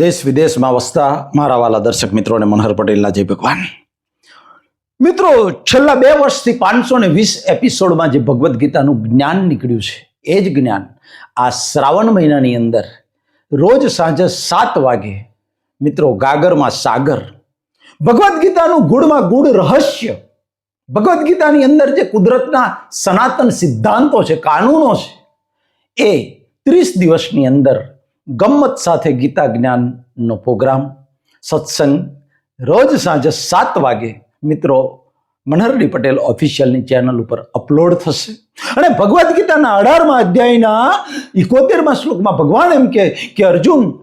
દેશ વિદેશમાં વસતા મારા વાલા દર્શક મિત્રોને મનહર પટેલના જય ભગવાન. મિત્રો, છેલ્લા બે વર્ષથી પાંચસો ને વીસ એપિસોડમાં જે ભગવદ્ ગીતાનું જ્ઞાન નીકળ્યું છે, એ જ જ્ઞાન આ શ્રાવણ મહિનાની અંદર રોજ સાંજે સાત વાગે મિત્રો, ગાગરમાં સાગર, ભગવદ્ ગીતાનું ગુણમાં ગુણ રહસ્ય, ભગવદ્ ગીતાની અંદર જે કુદરતના સનાતન સિદ્ધાંતો છે, કાનૂનો છે, એ ત્રીસ દિવસની અંદર ગમ્મત સાથે ગીતા જ્ઞાનનો પ્રોગ્રામ. સત્સંગ રોજ સાંજે સાત વાગે. મિત્રો, મનહરડી પટેલ ઓફિશિયલની ચેનલ ઉપર અપલોડ થશે. અને ભગવદ્ ગીતાના અઢારમાં અધ્યાયના ઇકોતેરમા શ્લોકમાં ભગવાન એમ કે, અર્જુન,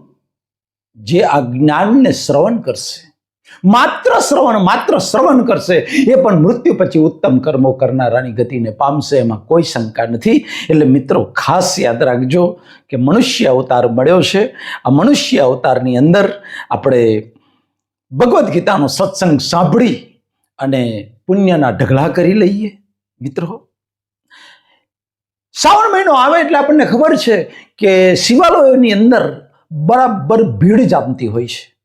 જે આ જ્ઞાનને શ્રવણ કરશે માત્ર શ્રવણ માત્ર શ્રવણ કરશે. એ પણ મૃત્યુ પછી ઉત્તમ કર્મો કરનારાની ગતિને પામશે. એમાં કોઈ શંકા નથી. એટલે મિત્રો, ખાસ યાદ રાખજો કે મનુષ્ય અવતાર મળ્યો છે. આ મનુષ્ય અવતારની અંદર આપણે ભગવદ્ ગીતાનો સત્સંગ સાંભળી અને પુણ્યના ઢગલા કરી લઈએ. મિત્રો, શ્રાવણ મહિનો આવે એટલે આપણને ખબર છે કે શિવાલયોની અંદર બરાબર ભીડ જામતી હોય છે.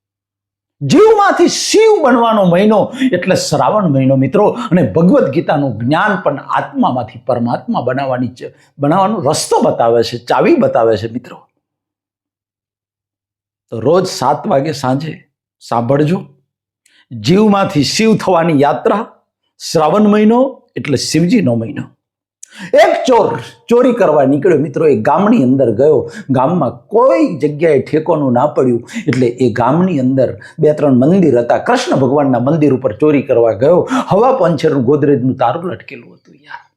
જીવમાંથી શિવ બનવાનો મહિનો એટલે શ્રાવણ મહિનો મિત્રો. અને ભગવદ્ ગીતાનું જ્ઞાન પણ આત્મામાંથી પરમાત્મા બનાવવાની બનાવવાનો રસ્તો બતાવે છે, ચાવી બતાવે છે મિત્રો. તો રોજ સાત વાગે સાંજે સાંભળજો. જીવમાંથી શિવ થવાની યાત્રા શ્રાવણ મહિનો એટલે શિવજીનો મહિનો. એક ચોર ચોરી કરવા નીકળ્યો. મિત્રો, એ ગામની અંદર ગયો. ગામમાં કોઈ જગ્યાએ ઠેકોનું ના પડ્યું. એટલે એ ગામની અંદર બે ત્રણ મંદિર હતા. કૃષ્ણ ભગવાનના મંદિર ઉપર ચોરી કરવા ગયો. હવા પંછરનું ગોદરેજનું તારું લટકેલું હતું યાર.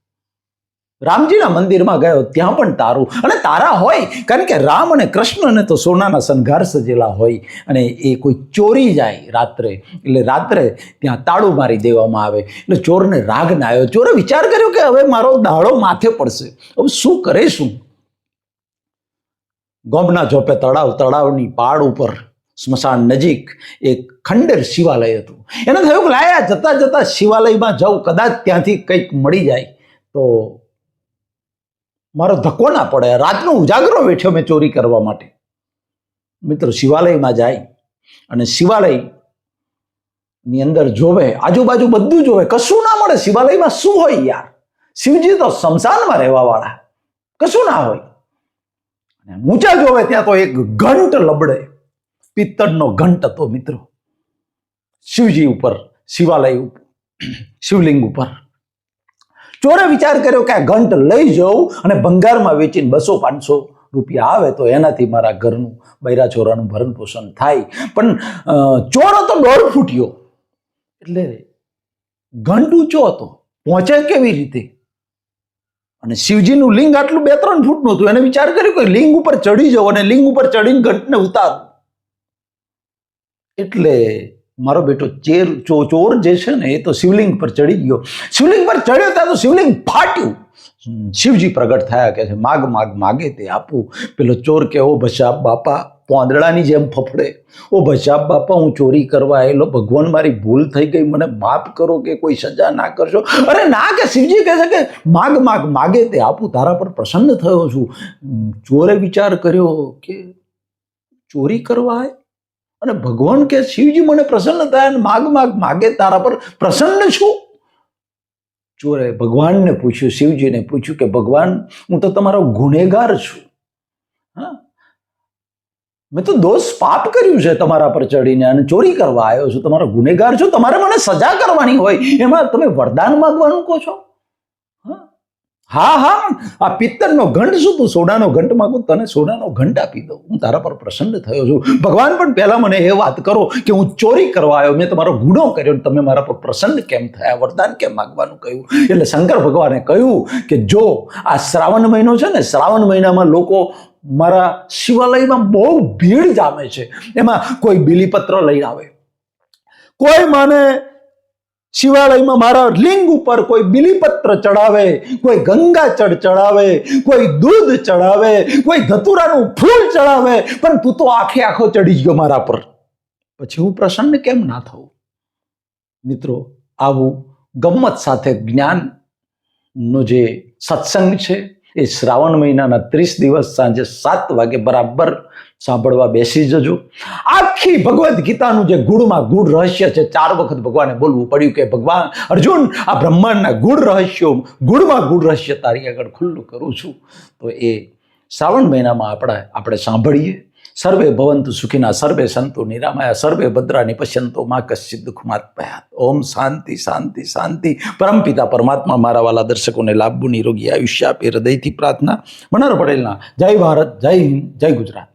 રામજીના મંદિરમાં ગયો, ત્યાં પણ તારું. અને તારા હોય, કારણ કે રામ અને કૃષ્ણને તો સોનાના શણગાર સજેલા હોય. અને એ કોઈ ચોરી જાય રાત્રે. એટલે રાત્રે ત્યાં તાળું મારી દેવામાં આવે. એટલે ચોરને રાગ ના આવ્યો ચોરે વિચાર કર્યો કે હવે મારો દાડો માથે પડશે. હવે શું કરે શું ગોમના જોપે તળાવ, તળાવની પાડ ઉપર, સ્મશાન નજીક, એક ખંડેર શિવાલય હતું. એને થયું કે લાયા જતા જતા શિવાલયમાં જાઉં. કદાચ ત્યાંથી કંઈક મળી જાય. તો મારો ધક્કો ના પડે. રાતનો ઉજાગરો બેઠ્યો મેં ચોરી કરવા માટે. મિત્રો, શિવાલયમાં જાય અને શિવાલયની અંદર જોવે, આજુબાજુ બધું જોવે. કશું ના મળે. શિવાલયમાં શું હોય યાર? શિવજી તો શમશાનમાં રહેવા વાળા કશું ના હોય. અને ઊંચા જોવે ત્યાં તો એક ઘંટ લબડે. પિત્તળનો ઘંટ હતો, મિત્રો. શિવજી ઉપર, શિવાલય ઉપર શિવલિંગ ઉપર. ચોરે વિચાર કર્યો કે આ ઘંટ લઈ જાઉં અને ભંગારમાં વેચીને બસો પાંચસો રૂપિયા આવે તો એનાથી મારા ઘરનું બૈરા ચોરાનું ભરણ પોષણ થાય. પણ ચોરો તો દોઢ ફૂટ્યો. એટલે ઘંટ ઊંચો હતો. પહોંચે કેવી રીતે? અને શિવજીનું લિંગ આટલું બે ત્રણ ફૂટનું હતું એને વિચાર કર્યો કે લિંગ ઉપર ચડી જાઓ અને લિંગ ઉપર ચડીને ઘંટને ઉતારું. એટલે મારો બેટો ચેર ચો- ચોર જે છે ને એ તો શિવલિંગ પર ચડી ગયો. શિવલિંગ પર ચડ્યો ત્યાં તો શિવલિંગ ફાટ્યું. શિવજી પ્રગટ થયા કે છે, માગ માગ, માગે તે આપું. પેલો ચોર કે, ઓ ભસાબ બાપા, પોંદડાની જેમ ફફડે. ઓ ભસાબ બાપા, હું ચોરી કરવા આવેલો ભગવાન મારી ભૂલ થઈ ગઈ. મને માફ કરો કે કોઈ સજા ના કરશો. અરે ના કે, શિવજી કહે છે કે, માગ માગ, માગે તે આપું. તારા પર પ્રસન્ન થયો છું. ચોરે વિચાર કર્યો કે, ચોરી કરવા આવે અને ભગવાન કે શિવજી મને પ્રસન્ન થયા અને માગ માગ માગે તારા પર પ્રસન્ન છું? ચોરે ભગવાનને પૂછ્યું, શિવજીને પૂછ્યું કે, ભગવાન, હું તો તમારો ગુનેગાર છું. હા? મેં તો દોષ પાપ કર્યું છે તમારા પર ચડીને અને ચોરી કરવા આવ્યો છું. તમારો ગુનેગાર છું. તમારે મને સજા કરવાની હોય. એમાં તમે વરદાન માગવાનું કહો છો? હા? હા હા. આ પિત્તળનો ઘંટ શું? તું સોડાનો ઘંટ માગું તને સોડાનો ઘંટ આપી દઉં. હું તારા પર પ્રસન્ન થયો છું. ભગવાન, પણ પહેલાં મને એ વાત કરો કે હું ચોરી કરવા આવ્યો. મેં તમારો ગુનો કર્યો તમે મારા પર પ્રસન્ન કેમ થયા? વરદાન કેમ માગવાનું કહ્યું? એટલે શંકર ભગવાને કહ્યું કે જો, આ શ્રાવણ મહિનો છે ને, શ્રાવણ મહિનામાં લોકો મારા શિવાલયમાં બહુ ભીડ જામે છે. એમાં કોઈ બિલીપત્ર લઈને આવે. કોઈ મને શિવાલયમાં મારા લિંગ ઉપર કોઈ બિલીપત્ર ચડાવે, કોઈ ગંગાચળ ચડાવે, કોઈ દૂધ ચડાવે, કોઈ ધતુરાનું ફૂલ ચડાવે, પણ તું તો આખે આખો ચડી ગયો મારા પર. પછી હું પ્રસન્ન કેમ ના થઉં? મિત્રો, આવું ગમ્મત સાથે જ્ઞાન નો જે સત્સંગ છે એ શ્રાવણ મહિનાના ત્રીસ દિવસ સાંજે સાત વાગે બરાબર સાંભળવા બેસી જજો. આખી ભગવદ્ ગીતાનું જે ગુણમાં ગુણ રહસ્ય છે, ચાર વખત ભગવાને બોલવું પડ્યું કે, ભગવાન, અર્જુન, આ બ્રહ્માંડના ગુણ રહસ્યો, ગુણમાં ગુણ રહસ્ય તારી આગળ ખુલ્લું કરું છું. તો એ શ્રાવણ મહિનામાં આપણે આપણે સાંભળીએ. સર્વે ભવંતુ સુખીના, સર્વે સંતુ નિરામયા, સર્વે ભદ્રાની પશ્યંતો માં કશ્ચિત દુઃખમાત પયાત ઓમ શાંતિ શાંતિ શાંતિ. પરમપિતા પરમાત્મા મારા વાલા દર્શકોને લાભુ નિરોગી આયુષ્ય આપે હૃદયથી પ્રાર્થના. મનોહર પટેલના, જય ભારત, જય હિન્દ, જય ગુજરાત.